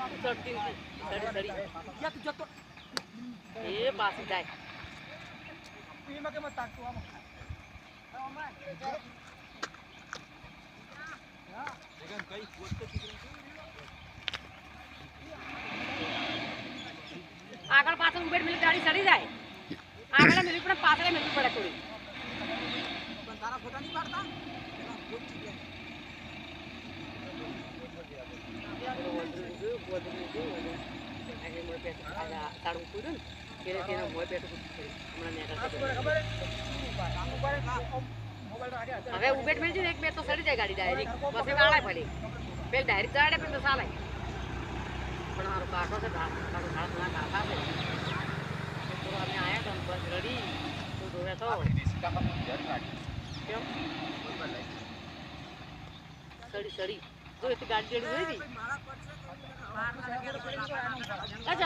નથી સડી સડી યા તું જતો એ પાછી જાય એમાં કેમ આગળ પાછળ ઉભેટ મિલી ગાડી સડી જાય. આગળ મિલી પણ પાછળ મિલી પડે થોડી. તાળું કૂદ્યું ને તેને તેને મોય કૂદ્યું હમણાં હવે ઉબેટ મિલજી ને એક બે તો સડી જાય ગાડી ડાયરેક્ટ પછી વાળા ફરી પેલ ડાયરેક્ટ ચડાડે પણ તો ચાલે. પણ મારો કાઢો છે કાકો કાકો ના કાકા છે તો અમે આયા તો બસ રડી. તું જોવે તો. કેમ? સડી સડી. જો એથી ગાડી ચડી જોઈ ก็จ